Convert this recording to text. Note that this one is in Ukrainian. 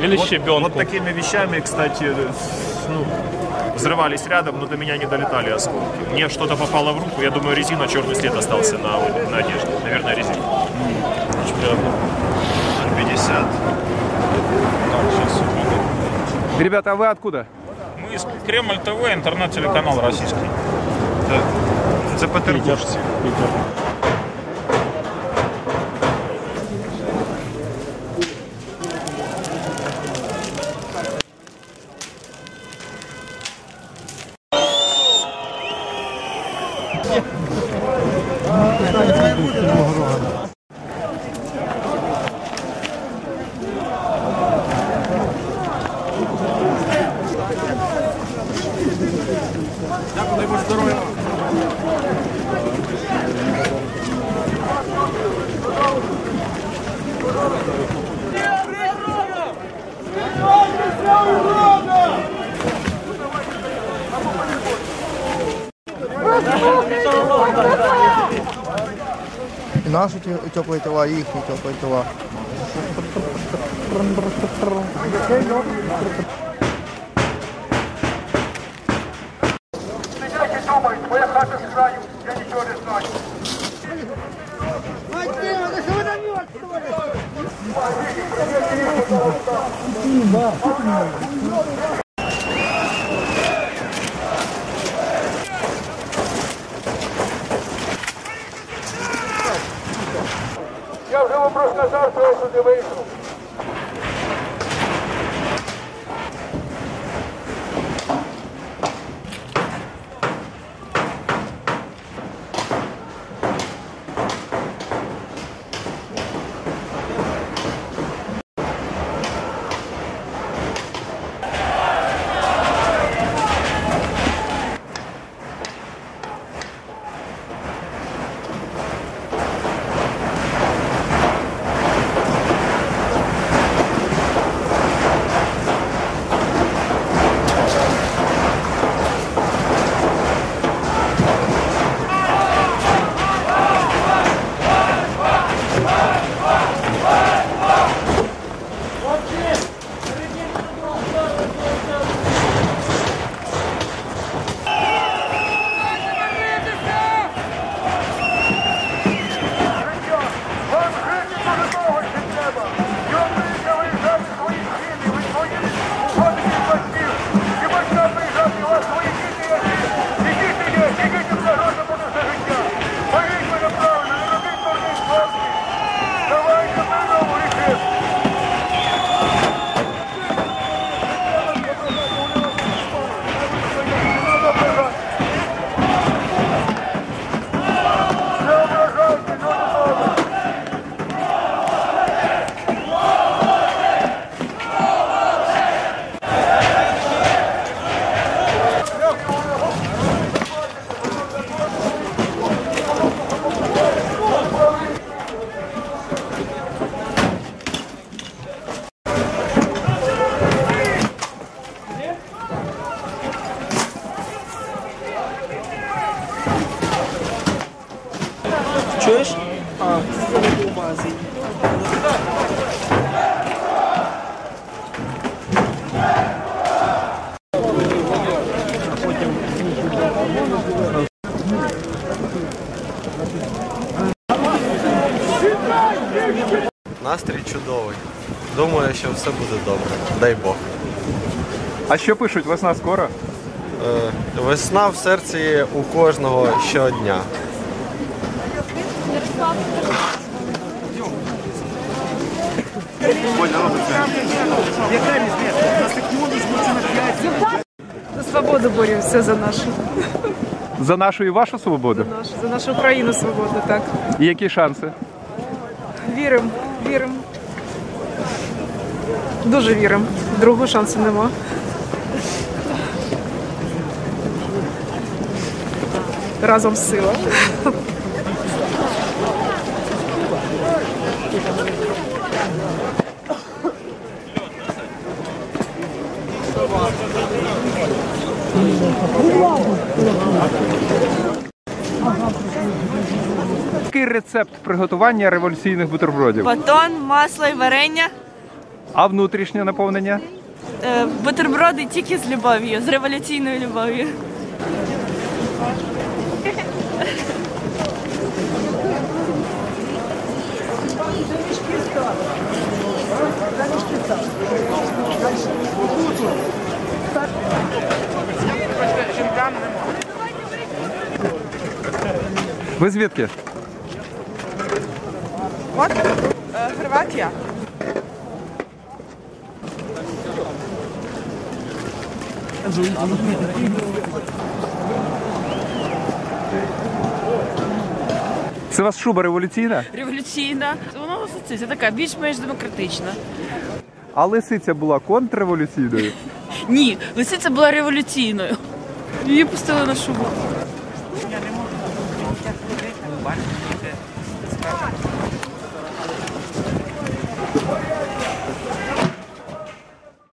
Или щебенку. Вот такими вещами, кстати, ну, взрывались рядом, но до меня не долетали осколки. Мне что-то попало в руку, я думаю, резина, черный след остался на, на одежде. Наверное, резина. Приятно. 50. Ребята, а вы откуда? Мы из Кремль ТВ, интернет-телеканал российский. Це Петербург. Питер. І наші теплі тіла, і їхні теплі тіла. Я вже вам розказав, що я сюди вийшов. Чуєш? А, бумазі. Настрій чудовий. Думаю, що все буде добре. Дай Бог. А що пишуть? Весна скоро? Е, весна в серці у кожного щодня. За свободу боремся за нашу, За нашу і вашу свободу? нашу за нашу Україну свободну, так. І які шанси? Віримо, віримо. Дуже віримо. Другого шансу нема. Разом сила. Який рецепт приготування революційних бутербродів? Батон, масло і варення. А внутрішнє наповнення? Е, бутерброди тільки з любов'ю, з революційною любов'ю. Ви звідки? От Хорватія. Це у вас шуба революційна? Революційна. Вона це така більш-менш демократична. А лисиця була контрреволюційною? Ні, лисиця була революційною. Її пустили на шубу. Why did you do one.